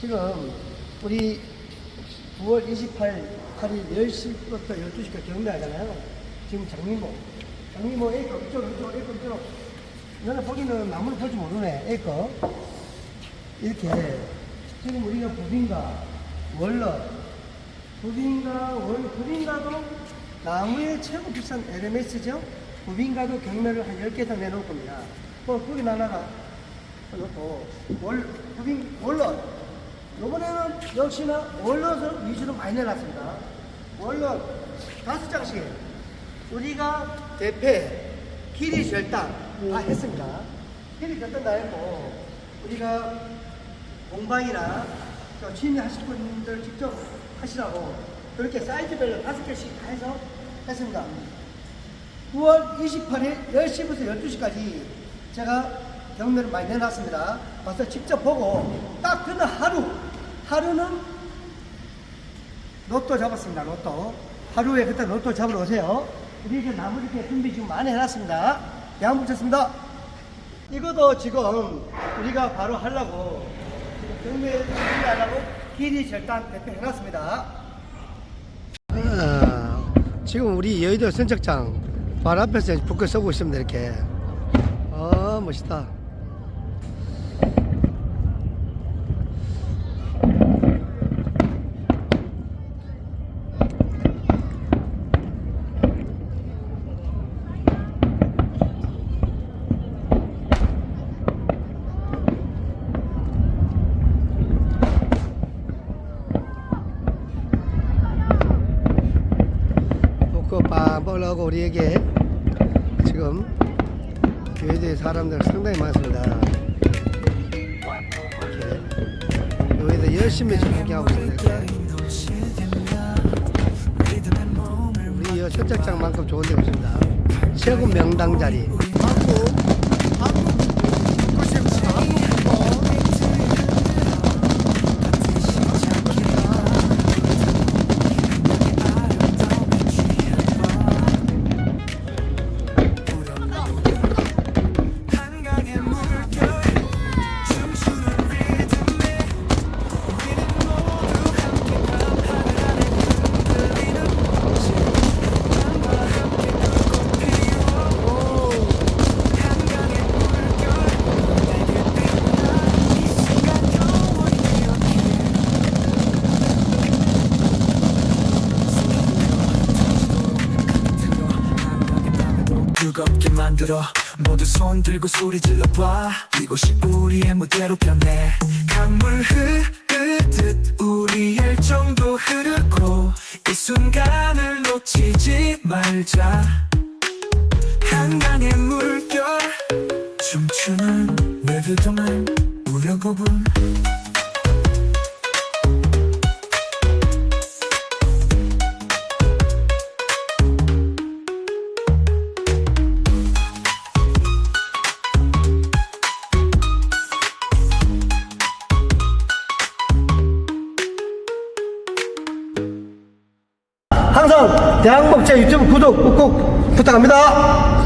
지금 우리 9월 28일 10시부터 12시까지 경매하잖아요. 지금 장미모. 장미모 A급, 이쪽, 이쪽, A급, 이쪽. 너는 보기는 나무를 볼줄 모르네, A급. 이렇게. 지금 우리가 부빈가, 월러, 부빈가, 월, 부빈가도 나무의 최고 비싼 LMS죠? 부빈가도 경매를 한 10개 이상 내놓을 겁니다. 뭐, 거기 나나가 놓고, 월, 부빈, 월러. 요번에는 역시나 월넛을 위주로 많이 내놨습니다. 월넛 다섯 장씩 우리가 대패, 길이 절단 다 했습니다. 길이 절단 다 했고 우리가 공방이나 저 취미하실 분들 직접 하시라고 그렇게 사이즈별로 다섯 개씩 다 해서 했습니다. 9월 28일 10시부터 12시까지 제가 경매를 많이 내놨습니다. 와서 직접 보고 딱 그날 하루, 하루는 로또 잡았습니다. 로또. 하루에 그때 로또 잡으러 오세요. 우리 이제 나무 이렇게 준비 지금 많이 해놨습니다. 양 붙였습니다. 이것도 지금 우리가 바로 하려고 경매 준비하려고 길이 절단 대표 해놨습니다. 아, 지금 우리 여의도 선착장 바로 앞에서 북을 쏘고 있습니다. 이렇게. 아 멋있다. 올라오고 우리에게 지금 교회대 사람들 상당히 많습니다. 이렇게 여기서 열심히 구경하고 있습니다. 우리 이 선착장만큼 좋은 데가 없습니다. 최고 명당 자리. 한강 뜨겁게 만들어. 모두 손 들고 소리 질러봐. 이곳이 우리의 무대로 변해. 강물 흐르듯 우리 열정도 흐르고 이 순간을 놓치지 말자. 한강의 물결. 춤추는 외들동안 우려곡은 항상 대한복제 유튜브 구독 꾹꾹 부탁합니다.